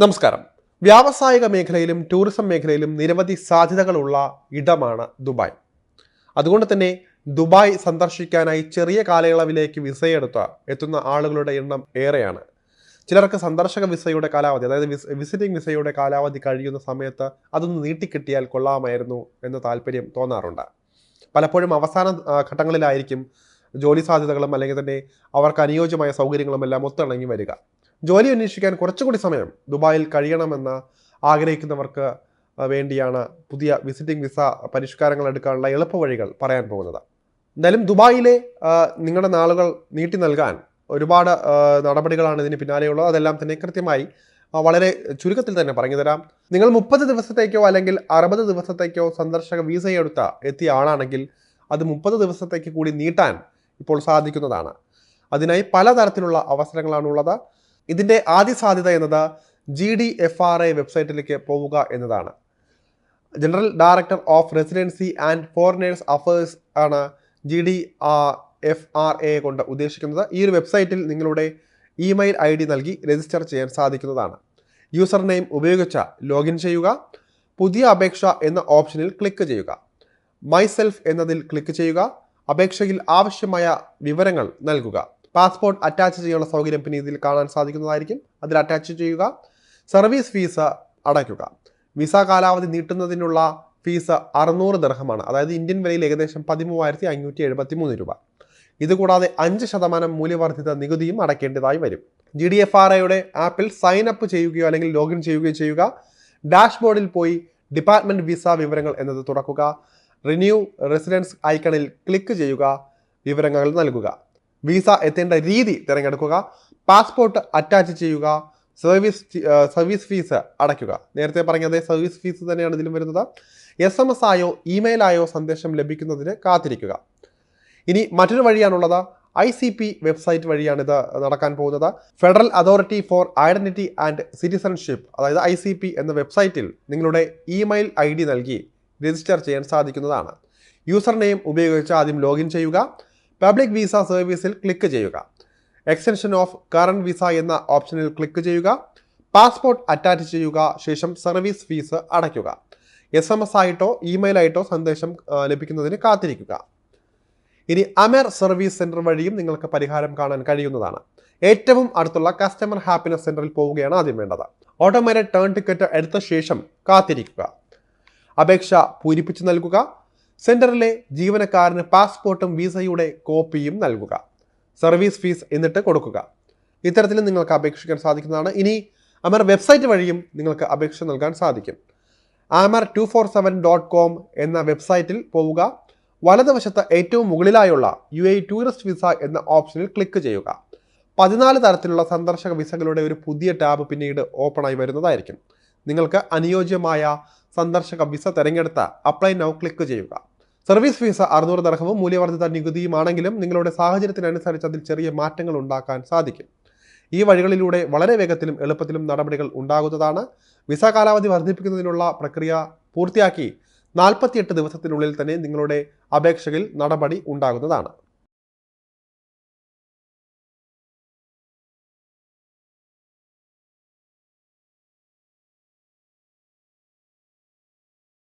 നമസ്കാരം. വ്യാവസായിക മേഖലയിലും ടൂറിസം മേഖലയിലും നിരവധി സാധ്യതകളുള്ള ഇടമാണ് ദുബായ്. അതുകൊണ്ട് തന്നെ ദുബായ് സന്ദർശിക്കാനായി ചെറിയ കാലയളവിലേക്ക് വിസയെടുത്ത എത്തുന്ന ആളുകളുടെ എണ്ണം ഏറെയാണ്. ചിലർക്ക് സന്ദർശക വിസയുടെ കാലാവധി അതായത് വിസ് വിസിറ്റിംഗ് വിസയുടെ കാലാവധി കഴിയുന്ന സമയത്ത് അതൊന്ന് നീട്ടിക്കിട്ടിയാൽ കൊള്ളാമായിരുന്നു എന്ന താല്പര്യം തോന്നാറുണ്ട്. പലപ്പോഴും അവസാന ഘട്ടങ്ങളിലായിരിക്കും ജോലി സാധ്യതകളും അല്ലെങ്കിൽ തന്നെ അവർക്ക് അനുയോജ്യമായ സൗകര്യങ്ങളും എല്ലാം ഒത്തിണങ്ങി വരിക. ജോലി അന്വേഷിക്കാൻ കുറച്ചുകൂടി സമയം ദുബായിൽ കഴിയണമെന്ന് ആഗ്രഹിക്കുന്നവർക്ക് വേണ്ടിയാണ് പുതിയ വിസിറ്റിംഗ് വിസ പരിഷ്കാരങ്ങൾ എടുക്കാനുള്ള എളുപ്പവഴികൾ പറയാൻ പോകുന്നത്. എന്തായാലും ദുബായിലെ നിങ്ങളുടെ നാളുകൾ നീട്ടി നൽകാൻ ഒരുപാട് നടപടികളാണ് ഇതിന് പിന്നാലെയുള്ളത്. അതെല്ലാം തന്നെ കൃത്യമായി വളരെ ചുരുക്കത്തിൽ തന്നെ പറഞ്ഞു തരാം. നിങ്ങൾ മുപ്പത് ദിവസത്തേക്കോ അല്ലെങ്കിൽ അറുപത് ദിവസത്തേക്കോ സന്ദർശക വിസയെടുത്ത എത്തിയ ആളാണെങ്കിൽ അത് മുപ്പത് ദിവസത്തേക്ക് കൂടി നീട്ടാൻ ഇപ്പോൾ സാധിക്കുന്നതാണ്. അതിനായി പലതരത്തിലുള്ള അവസരങ്ങളാണുള്ളത്. ഇതിന്റെ ആദ്യ സാധ്യത എന്നത് G D F R A വെബ്സൈറ്റിലേക്ക് പോവുക എന്നതാണ്. General director of residency and foreigners affairs ആണ് G D F R A കൊണ്ട് ഉദ്ദേശിക്കുന്നത്. ഈ ഒരു വെബ്സൈറ്റിൽ നിങ്ങളുടെ ഇമെയിൽ ഐ ഡി നൽകി രജിസ്റ്റർ ചെയ്യാൻ സാധിക്കുന്നതാണ്. യൂസർ നെയിം ഉപയോഗിച്ച ലോഗിൻ ചെയ്യുക പുതിയ അപേക്ഷ എന്ന ഓപ്ഷനിൽ ക്ലിക്ക് ചെയ്യുക മൈ സെൽഫ് എന്നതിൽ ക്ലിക്ക് ചെയ്യുക അപേക്ഷയിൽ ആവശ്യമായ വിവരങ്ങൾ നൽകുക. പാസ്പോർട്ട് അറ്റാച്ച് ചെയ്യാനുള്ള സൗകര്യം പിന്നെ ഇതിൽ കാണാൻ സാധിക്കുന്നതായിരിക്കും. അതിൽ അറ്റാച്ച് ചെയ്യുക. സർവീസ് ഫീസ് അടയ്ക്കുക. വിസ കാലാവധി നീട്ടുന്നതിനുള്ള ഫീസ് അറുന്നൂറ് ദർഹമാണ്. അതായത് ഇന്ത്യൻ വിലയിൽ ഏകദേശം പതിമൂവായിരത്തി അഞ്ഞൂറ്റി എഴുപത്തി മൂന്ന് രൂപ. ഇതുകൂടാതെ അഞ്ച് ശതമാനം മൂല്യവർദ്ധിത നികുതിയും അടയ്ക്കേണ്ടതായി വരും. ജി ഡി എഫ് ആർ ഐയുടെ ആപ്പിൽ സൈൻ അപ്പ് ചെയ്യുകയോ അല്ലെങ്കിൽ ലോഗിൻ ചെയ്യുകയോ ചെയ്യുക. ഡാഷ്ബോർഡിൽ പോയി ഡിപ്പാർട്ട്മെന്റ് വിസ വിവരങ്ങൾ എന്നത് തുറക്കുക. റിന്യൂ റെസിഡൻസ് ഐക്കണിൽ ക്ലിക്ക് ചെയ്യുക. വിവരങ്ങൾ നൽകുക. വിസ എത്തേണ്ട രീതി തിരഞ്ഞെടുക്കുക. പാസ്പോർട്ട് അറ്റാച്ച് ചെയ്യുക. സർവീസ് സർവീസ് ഫീസ് അടയ്ക്കുക. നേരത്തെ പറഞ്ഞത് സർവീസ് ഫീസ് തന്നെയാണ് ഇതിലും വരുന്നത്. എസ് എം എസ് ആയോ ഇമെയിൽ ആയോ സന്ദേശം ലഭിക്കുന്നതിന് കാത്തിരിക്കുക. ഇനി മറ്റൊരു വഴിയാണുള്ളത്. ഐ സി പി വെബ്സൈറ്റ് വഴിയാണ് ഇത് നടക്കാൻ പോകുന്നത്. Federal authority for identity and citizenship അതായത് ഐ സി പി എന്ന വെബ്സൈറ്റിൽ നിങ്ങളുടെ ഇമെയിൽ ഐ ഡി നൽകി രജിസ്റ്റർ ചെയ്യാൻ സാധിക്കുന്നതാണ്. യൂസർ നെയിം ഉപയോഗിച്ച് ആദ്യം ലോഗിൻ ചെയ്യുക. പബ്ലിക് വിസ സർവീസിൽ ക്ലിക്ക് ചെയ്യുക. എക്സ്റ്റൻഷൻ ഓഫ് കറണ്ട് വിസ എന്ന ഓപ്ഷനിൽ ക്ലിക്ക് ചെയ്യുക. പാസ്പോർട്ട് അറ്റാച്ച് ചെയ്യുക. ശേഷം സർവീസ് ഫീസ് അടയ്ക്കുക. എസ് എം എസ് ആയിട്ടോ ഇമെയിൽ ആയിട്ടോ സന്ദേശം ലഭിക്കുന്നതിന് കാത്തിരിക്കുക. ഇനി അമർ സർവീസ് സെന്റർ വഴിയും നിങ്ങൾക്ക് പരിഹാരം കാണാൻ കഴിയുന്നതാണ്. ഏറ്റവും അടുത്തുള്ള കസ്റ്റമർ ഹാപ്പിനെസ് സെന്ററിൽ പോവുകയാണ് ആദ്യം വേണ്ടത്. ഓട്ടോമാറ്റിക് ടേൺ ടിക്കറ്റ് എടുത്ത ശേഷം കാത്തിരിക്കുക. അപേക്ഷ പൂരിപ്പിച്ച് നൽകുക. സെന്ററിലെ ജീവനക്കാരന് പാസ്പോർട്ടും വിസയുടെ കോപ്പിയും നൽകുക. സർവീസ് ഫീസ് എന്നിട്ട് കൊടുക്കുക. ഇത്തരത്തിൽ നിങ്ങൾക്ക് അപേക്ഷിക്കാൻ സാധിക്കുന്നതാണ്. ഇനി അമർ വെബ്സൈറ്റ് വഴിയും നിങ്ങൾക്ക് അപേക്ഷ നൽകാൻ സാധിക്കും. Amer two four seven dot com എന്ന വെബ്സൈറ്റിൽ പോവുക. വലതുവശത്ത് ഏറ്റവും മുകളിലായുള്ള യു എ ടൂറിസ്റ്റ് വിസ എന്ന ഓപ്ഷനിൽ ക്ലിക്ക് ചെയ്യുക. പതിനാല് തരത്തിലുള്ള സന്ദർശക വിസകളുടെ ഒരു പുതിയ ടാബ് പിന്നീട് ഓപ്പണായി വരുന്നതായിരിക്കും. നിങ്ങൾക്ക് അനുയോജ്യമായ സന്ദർശക വിസ തിരഞ്ഞെടുത്ത് അപ്ലൈ നൗ ക്ലിക്ക് ചെയ്യുക. സർവീസ് ഫീസ് അറുന്നൂറ് ദർഹവും മൂല്യവർദ്ധിത നികുതിയുമാണെങ്കിലും നിങ്ങളുടെ സാഹചര്യത്തിനനുസരിച്ച് അതിൽ ചെറിയ മാറ്റങ്ങൾ ഉണ്ടാക്കാൻ സാധിക്കും. ഈ വഴികളിലൂടെ വളരെ വേഗത്തിലും എളുപ്പത്തിലും നടപടികൾ ഉണ്ടാകുന്നതാണ്. വിസ കാലാവധി വർദ്ധിപ്പിക്കുന്നതിനുള്ള പ്രക്രിയ പൂർത്തിയാക്കി നാൽപ്പത്തിയെട്ട് ദിവസത്തിനുള്ളിൽ തന്നെ നിങ്ങളുടെ അപേക്ഷയിൽ നടപടി ഉണ്ടാകുന്നതാണ്.